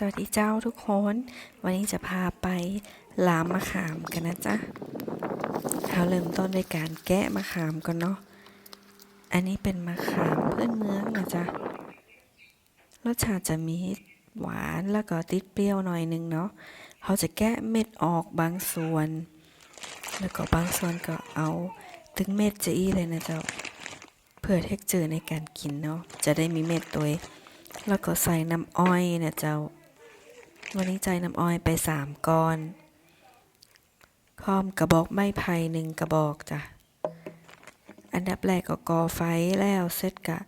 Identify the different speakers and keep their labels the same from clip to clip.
Speaker 1: สวัสดีเจ้าทุกคน วันนี้จะพาไปล้ามมะขามกันนะจ๊ะเราเริ่มต้นด้วยการแกะมะขามก่อนเนาะ อันนี้เป็นมะขามเพื้นเมืองนะจ๊ะ รสชาติจะมีหวานแล้วก็ติดเปรี้ยวหน่อยนึงเนาะเขาจะแกะเม็ดออกบางส่วน แล้วก็บางส่วนก็เอาถึงเม็ดจะอี้เลยนะเจ้า เพื่อเทคเจอร์ในการกินเนาะ จะได้มีเม็ดตัวแล้วก็ใส่น้ำอ้อยนะเจ้า วันนี้ใจน้ำอ้อยไปสามก้อนพร้อมกระบอกไม้ไผ่หนึ่งกระบอกจ้ะ อันดับแรกก็ก่อไฟแล้วเสร็จกะ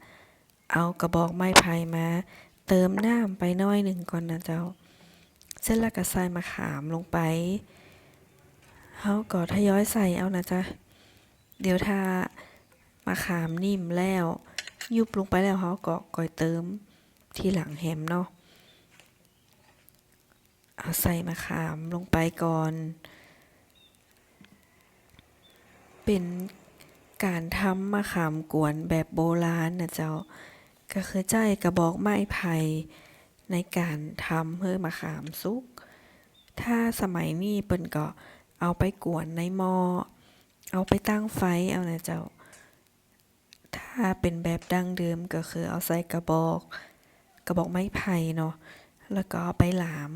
Speaker 1: เอากระบอกไม้ไผ่มา เติมน้ำไปน้อยหนึ่งก่อนนะเจ้า เสร็จแล้วก็ใส่มะขามลงไปเฮาก็ทยอยใส่เอานะจ๊ะ เดี๋ยวถ้ามะขามนิ่มแล้ว ยุบลงไปแล้วเขาก็ก่อยเติมที่หลังแฮมเนาะ เอาใส่มะขามลงไปก่อน เป็นการทำมะขามกวนแบบโบราณนะเจ้า ก็คือใจกระบอกไม้ไผ่ในการทำเพื่อมะขามสุก ถ้าสมัยนี้เปิ้นก็เอาไปกวนในหม้อ เอาไปตั้งไฟเอานะเจ้า ถ้าเป็นแบบดั้งเดิมก็คือเอาใส่กระบอก กระบอกไม้ไผ่เนาะ แล้วก็ไปหลาม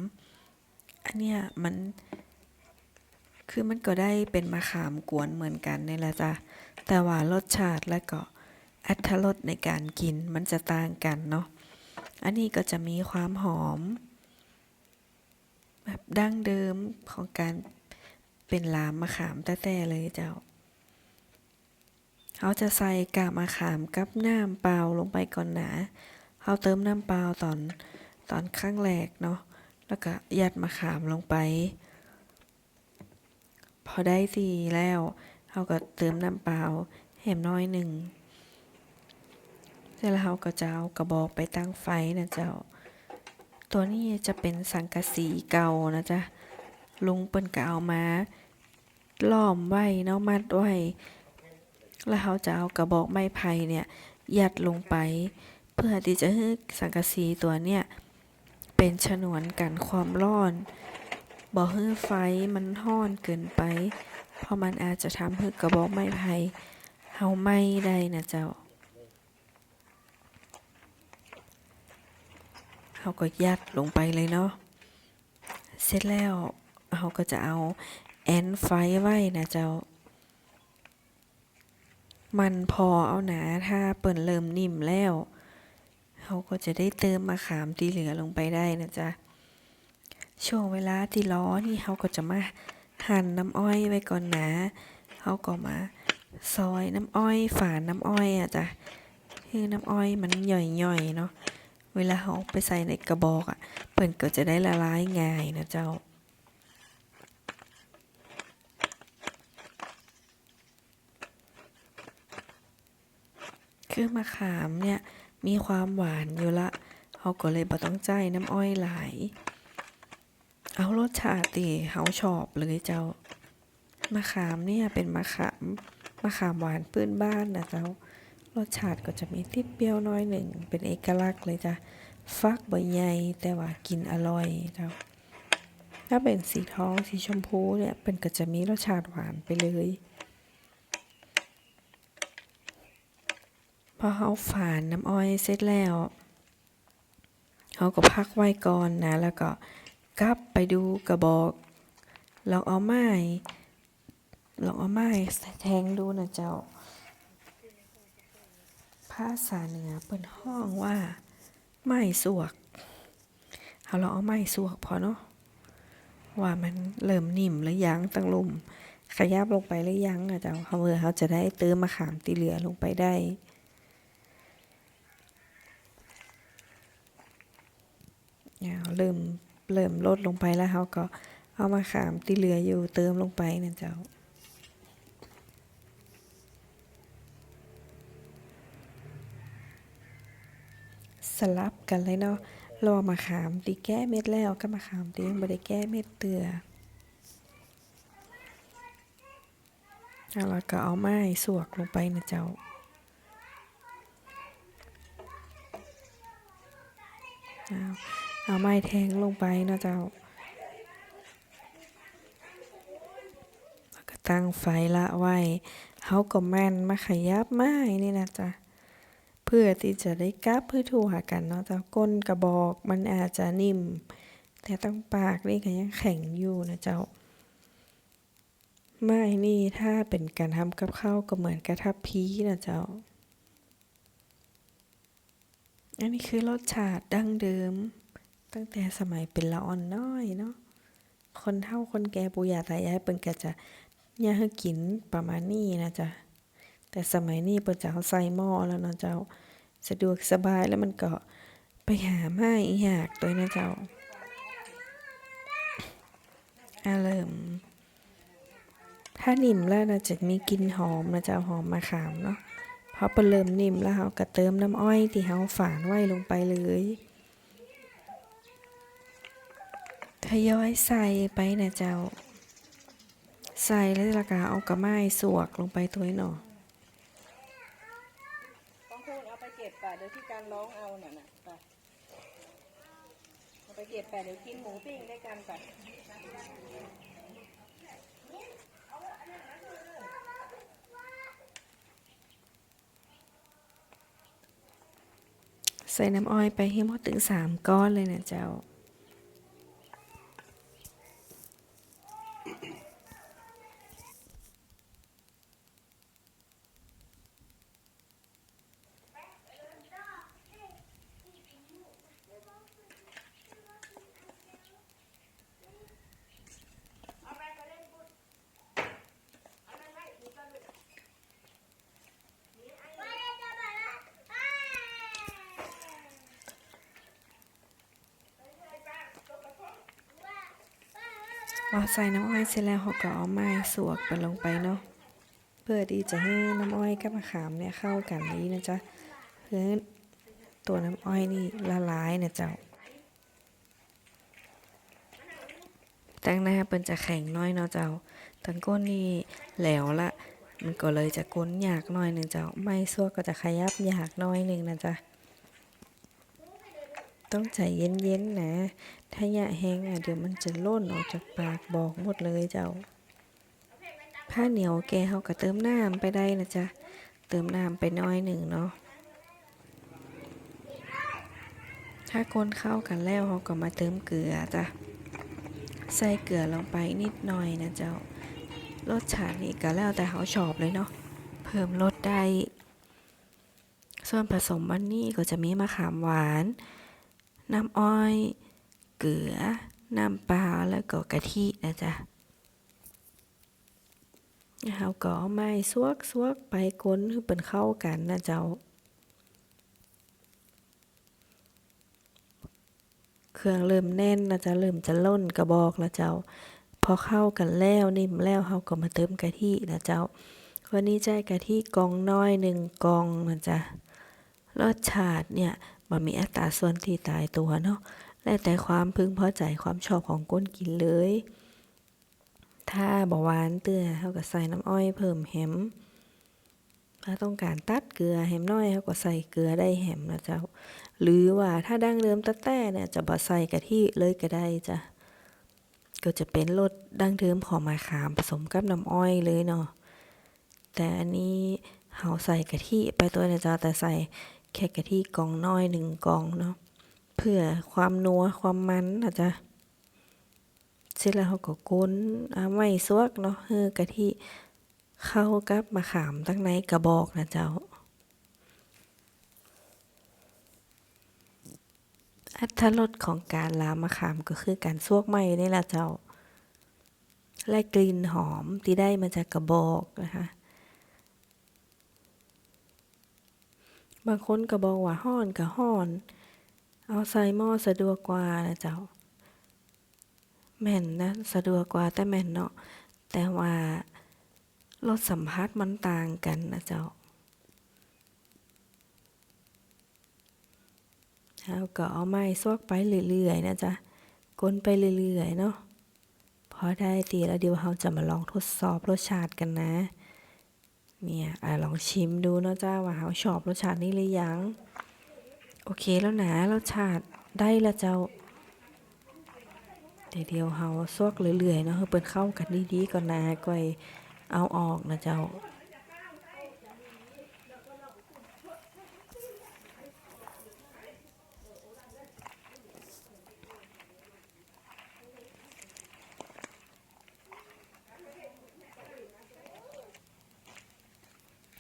Speaker 1: อันเนี้ยมัน คือมันก็ได้เป็นมะขามกวนเหมือนกันนี่แหละจ้ะ แต่ว่ารสชาติและก็อรรถรสในการกินมันจะต่างกันเนาะ อันนี้ก็จะมีความหอม แบบดั้งเดิมของการเป็นลามมะขามแต้ๆเลยเจ้าเขาจะใส่กาบมะขามกับน้ำเปล่าลงไปก่อนนะเขาเติมน้ำเปล่าตอนตอนข้างแรกเนาะ แล้วก็ยัดมะขามลงไป พอได้ทีแล้วเขาก็เติมน้ำเปล่าแหมน้อยหนึ่งเสร็จแล้วเขาก็จะเอากระบอกไปตั้งไฟนะเจ้า ตัวนี้จะเป็นสังกะสีเก่านะจ๊ะลุงเปิ้นก็เอามาล้อมไว้เนาะมัดไว้ แล้วเขาจะเอากระบอกไม้ไผ่เนี่ย ยัดลงไป เพื่อที่จะให้สังกะสีตัวเนี่ย เป็นฉนวนกันความร้อนบ่ให้ไฟมันห้อนเกินไป เพราะมันอาจจะทำให้กระบอกไม้ไผ่เฮาไม้ได้นะเจ้าเขาก็ยัดลงไปเลยเนาะ เสร็จแล้วเขาก็จะเอาแอนไฟไว้นะเจ้า มันพอเอาหนาถ้าเปิ่นเริ่มนิ่มแล้ว เขาก็จะได้เติมมะขามที่เหลือลงไปได้นะจ๊ะ ช่วงเวลาที่ร้อนนี่เขาก็จะมาหั่นน้ำอ้อยไว้ก่อนนะเขาก็มาซอยน้ำอ้อยฝานน้ำอ้อยอะจ้ะคือน้ำอ้อยมันหย่อยๆเนาะ เวลาเขาไปใส่ในกระบอกอะเปิ่นก็จะได้ละลายง่ายนะเจ้าคือมะขามเนี่ย มีความหวานอยู่ละเขาก็เลยบ่ต้องใจน้ำอ้อยหลาย เอารสชาติเขาชอบเลยเจ้ามะขามเนี่ยเป็นมะขามมะขามหวานพื้นบ้านนะเจ้ารสชาติก็จะมีติดเปรี้ยวน้อยหนึ่ง เป็นเอกลักษณ์เลยจ้ะฟักใบใหญ่แต่ว่ากินอร่อยเจ้าถ้าเป็นสีทองสีชมพูเนี่ยเป็นก็จะมีรสชาติหวานไปเลย อเขาฝานน้ำอ้อยเสร็จแล้วเขาก็พักไว้ก่อนนะ แล้วก็กลับไปดูกระบอก ลองเอาไม้ลองเอาไม้แทงดูนะเจ้าภาษาเหนือเปินห้องว่า ไม้สวกเขาลองเอาไม้สวกพอเนาะว่ามันเริ่มนิ่มหรือยังตั้งลุ่มขยับลงไปหรือยังอะเจ้าเขาเมื่อเขาจะได้เติมมะขามที่เหลือลงไปได้ เนี่ยเริ่มเริ่มลดลงไปแล้วเขาก็เอามาขามที่เหลืออยู่เติมลงไปนะเจ้าสลับกันเลยเนาะรอมาขามตีแก้เม็ดแล้วก็มาขามตียังไม่ได้แก้เม็ดเตือแล้วก็เอาไม้สวกลงไปนะเจ้า อ้าว เอาไม้แทงลงไปเนาะเจ้าแล้วก็ตั้งไฟละไว้เฮาก็แม่นมาขยับไม้นี่นะจ๊ะเพื่อที่จะได้กลับเพื่อถูหากันเนาะเจ้าก้นกระบอกมันอาจจะนิ่ม แต่ต้องปากนี่ก็ยังแข็งอยู่นะเจ้าไม้นี่ถ้าเป็นการทำกับข้าวก็เหมือนกระทับพีนะเจ้าอันนี้คือรสชาติดั้งเดิม ตั้งแต่สมัยเป็นละอ่อนน้อยเนาะคนเฒ่าคนแก่ปู่ย่าตายายเปิ้นก็จะย่าให้กินประมาณนี้นะจ๊ะแต่สมัยนี้เปิ้นจะเอาใส่หม้อแล้วเนาะเจ้าสะดวกสบายแล้วมันก็ไปหาไม้ยากตัวนะเจ้าอะเริ่มถ้านิ่มแล้วนะจะมีกลิ่นหอมนะเจ้าหอมมะขามเนาะพอเปิ้นเริ่มนิ่มแล้วเราก็เติมน้ำอ้อยที่เราฝานไว้ลงไปเลยท ยอยใส่ไปนะเจ้า ใส่แล้วแล้วก็เอากระไม้สวกลงไปตัวนี้เนาะ
Speaker 2: ต้องพูดเอาไปเก็บป่ะเดี๋ยวที่การร้องเอาน่ะนะไปเอาไปเก็บป่ะเดี๋ยวกินหมูปิ้งด้วยกันป่ะ
Speaker 1: ใส่น้ำอ้อยไปให้หมดถึงสามก้อนเลยนะเจ้า พอใส่น้ำอ้อยเสร็จแล้วเขาก็เอาไม้สวกไปลงไปเนาะเพื่อที่จะให้น้ำอ้อยกับมะขามเนี่ยเข้ากันนี้นะจ๊ะเพื่อตัวน้ำอ้อยนี่ละลายนะเจ้าตั้งหน้าเป็นจะแข็งน้อยเนาะเจ้าตั้งก้นนี่แหลวละ มันก็เลยจะก้นยากหน่อยหนึ่งเจ้าไม่สวกก็จะขยับยากน้อยหนึ่งนะจ๊ะต้องใจเย็นๆนะ ถ้าหยะแห้งอะเดี๋ยวมันจะล่นออกจากปากบอกหมดเลยเจ้า ผ้าเหนียวแกเขาก็เติมน้ำไปได้นะจ๊ะ เติมน้ำไปน้อยหนึ่งเนาะ ถ้าคนเข้ากันแล้วเขาก็มาเติมเกลือจ้ะ ใส่เกลือลงไปนิดหน่อยนะเจ้า รสชาตินี่ก็แล้วแต่เขาชอบเลยเนาะ เพิ่มรสได้ ส่วนผสมวันนี้ก็จะมีมะขามหวาน น้ำอ้อย เกลือ น้ำปลาแล้วก็กะทินะจ๊ะเราก็เอาไม้สวกสวกไปก้นให้เป็นเข้ากันนะเจ้า เครื่องเริ่มแน่นนะจ๊ะเริ่มจะล่นกระบอกแล้วเจ้า พอเข้ากันแล้วนิ่มแล้วเราก็มาเติมกะทินะเจ้าวันนี้ใจกะทิกองน้อยหนึ่งกองนะจ๊ะรสชาติเนี่ยมันมีอัตราส่วนที่ตายตัวเนาะ แล้วแต่ความพึงพอใจความชอบของก้นกินเลย ถ้าบหวานเตื้อเขาก็ใส่น้ำอ้อยเพิ่มแหมถ้าต้องการตัดเกลือแหมน้อยเขาก็ใส่เกลือได้แหมนะเจ้า หรือว่าถ้าดั้งเดิมตะแต่เนี่ยจะบ่ใส่กะทิเลยก็ได้จ้ะ ก็จะเป็นรสดั้งเดิมของมะขามผสมกับน้ำอ้อยเลยเนาะ แต่อันนี้เขาใส่กะทิไปตัวเนี่ยจ้าแต่ใส่แค่กะทิกองน้อยหนึ่งกองเนาะ เพื่อความนัวความมันนะจ๊ะเสร็จแล้วเขาก็ก้นเอาไม้สวกเนาะเฮอกะทิเข้ากับมะขามตั้งในกระบอกนะเจ้า อัตรสของการลามมะขามก็คือการซวกไม้นี่แหละเจ้า และกลิ่นหอมที่ได้มาจากกระบอกนะคะบางคนก็บอกว่าห้อนก็ห้อน เอาใส่หม้อสะดวกกว่านะเจ้าแม่นนะสะดวกกว่าแต่แม่นเนาะแต่ว่ารสสัมผัสมันต่างกันนะเจ้าแล้วก็เอาไม้ซวกไปเรื่อยๆนะจ๊ะกลนไปเรื่อยๆเนาะพอได้ตีแล้วเดี๋ยวเราจะมาลองทดสอบรสชาติกันนะ เนี่ยอลองชิมดูเนาะจ้าว่าเราชอบรสชาตินี้หรือยัง โอเคแล้วนะรสชาติได้ละเจ้าเดี๋ยวเฮาซวกเรื่อยๆเนาะเฮาเปิ้นเข้ากันดีๆก่อนนะก่อยเอาออกนะเจ้า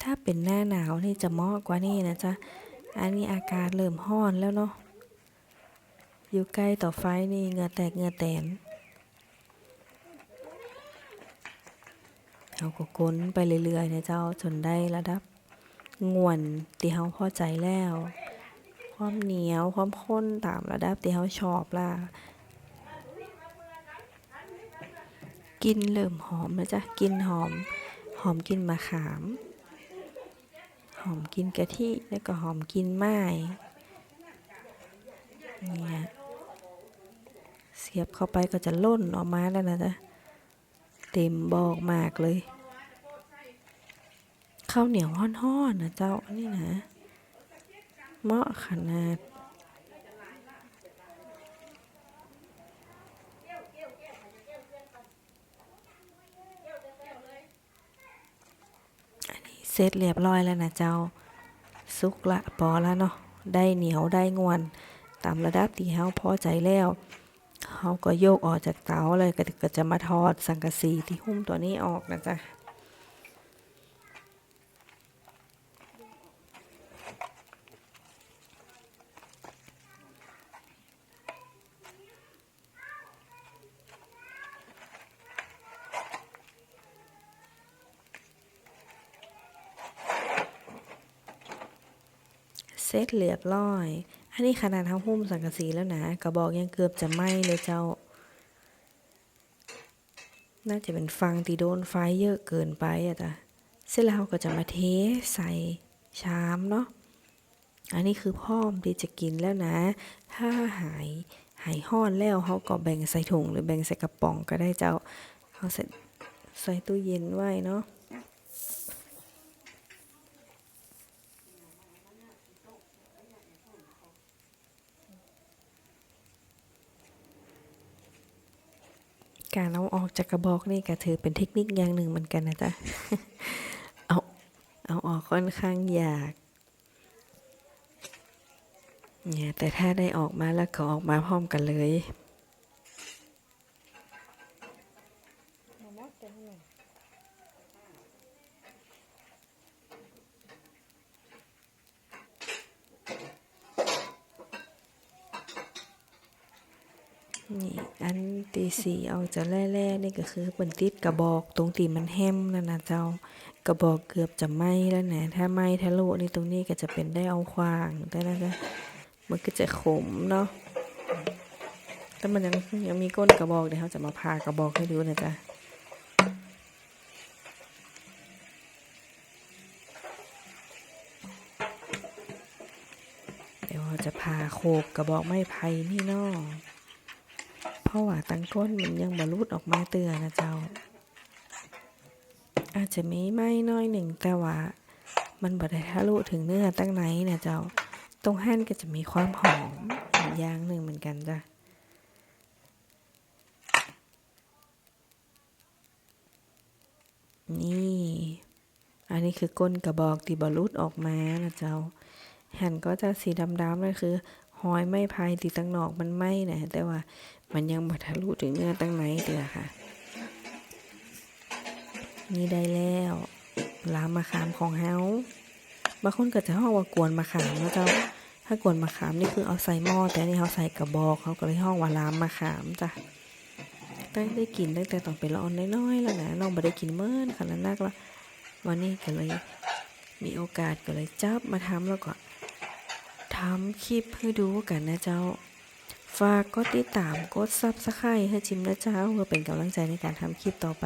Speaker 1: ถ้าเป็นหน้าหนาวนี่จะเหมาะกว่านี่นะจ๊ะ อันนี้อากาศเริ่มร้อนแล้วเนาะ อยู่ใกล้ต่อไฟนี่เหงื่อแตกเหงื่อแตนเราก็ก้นไปเรื่อยๆนะเจ้าจนได้ระดับงวนที่เฮาพอใจแล้ว ความเหนียวความข้นตามระดับที่เฮาชอบล่ะกินเริ่มหอมนะจ๊ะกินหอม หอมกินมะขาม หอมกินกะทิแล้วก็หอมกินไม้เนี่ยเสียบเข้าไปก็จะล่นออกมาแล้วนะจ๊ะเต็มบอกมากเลยข้าวเหนียวห้อนๆนะเจ้านี่นะเหมาะขนาด เสร็จเรียบร้อยแล้วนะเจ้า สุกละปอแล้วเนาะได้เหนียวได้งวนตามระดับที่เฮาพอใจแล้วเฮาก็โยกออกจากเตาเลยก็ก็จะมาทอดสังกะสีที่หุ้มตัวนี้ออกนะจ๊ะ ร็จเรียบร้อย อันนี้ขนาดทำหุ้มสังกะสีแล้วนะกระบอกยังเกือบจะไหม้เลยเจ้า น่าจะเป็นฟังตีโดนไฟเยอะเกินไปอะจ้ะเสร็จแล้วเราก็จะมาเทใส่ชามเนาะ อันนี้คือพร้อมที่จะกินแล้วนะ ถ้าหายหายห้อนแล้วเขาก็แบ่งใส่ถุงหรือแบ่งใส่กระป๋องก็ได้เจ้าเขาใส่ใส่ตู้เย็นไว้เนาะ การเอาออกจากกระบอกนี่ก็ถือเป็นเทคนิคอย่างหนึ่งเหมือนกันนะจ๊ะ เอาเอาออกค่อนข้างยากเนี่ยแต่ถ้าได้ออกมาแล้วก็ออกมาพร้อมกันเลย
Speaker 2: มามัดกันหน่อย
Speaker 1: นี่อัน ตีสีเอาจะแร่ๆนี่ก็คือเป็นติดกระบอกตรงตีมันแฮมนั่นนะเจ้ากระบอกเกือบจะไหม้แล้วนะถ้าไหม้ทะลุนี่ตรงนี้ก็จะเป็นได้เอาควางแต่นะจ๊ะมันก็จะขมเนาะแต่มันยังยังมีก้นกระบอกเดี๋ยวเขาจะมาพากระบอกให้ดูนะจ๊ะเดี๋ยวเราจะพาโขกกระบอกไม้ไผ่นี่เนาะ ราะว่าตังก้นมันยังบรรุดออกมาเตือนนะเจ้า อาจจะมีไหม้น้อยหนึ่งแต่ว่ามันบ่ได้ทะลุถึงเนื้อตั้งไหนนะเจ้า ตรงแห่นก็จะมีความหอมอีกอย่างหนึ่งเหมือนกันจ้ะนี่ อันนี้คือก้นกระบอกที่บรรุดออกมานะเจ้าแห่นก็จะสีดำๆนั่นคือหอยไม้พายตีตั้งนอกมันไหม้นะแต่ว่า มันยังบ่ทะลุถึงเนื้อตั้งไหนเดือค่ะ นี่ได้แล้วลามมะขามของเฮาบางคนก็จะห้องว่ากวนมะขามนะเจ้า ถ้ากวนมะขามนี่คือเอาใส่หม้อแต่อันนี่เขาใส่กระบอกเขาก็เลยห้องว่าลามมะขามจ้ะตั้งได้กินตั้งแต่ตอนเป็นละออนน้อยๆแล้วนะน้องบ่ได้กินเมื่อนขนาดนักแล้ววันนี้ก็เลยมีโอกาสก็เลยจับมาทำแล้วก็ทำคลิปให้ดูกันนะเจ้า ฝากกดติดตามกดซับสไครต์ให้จิมนะเจ้าเพื่อเป็นกำลังใจในการทำคลิปต่อไป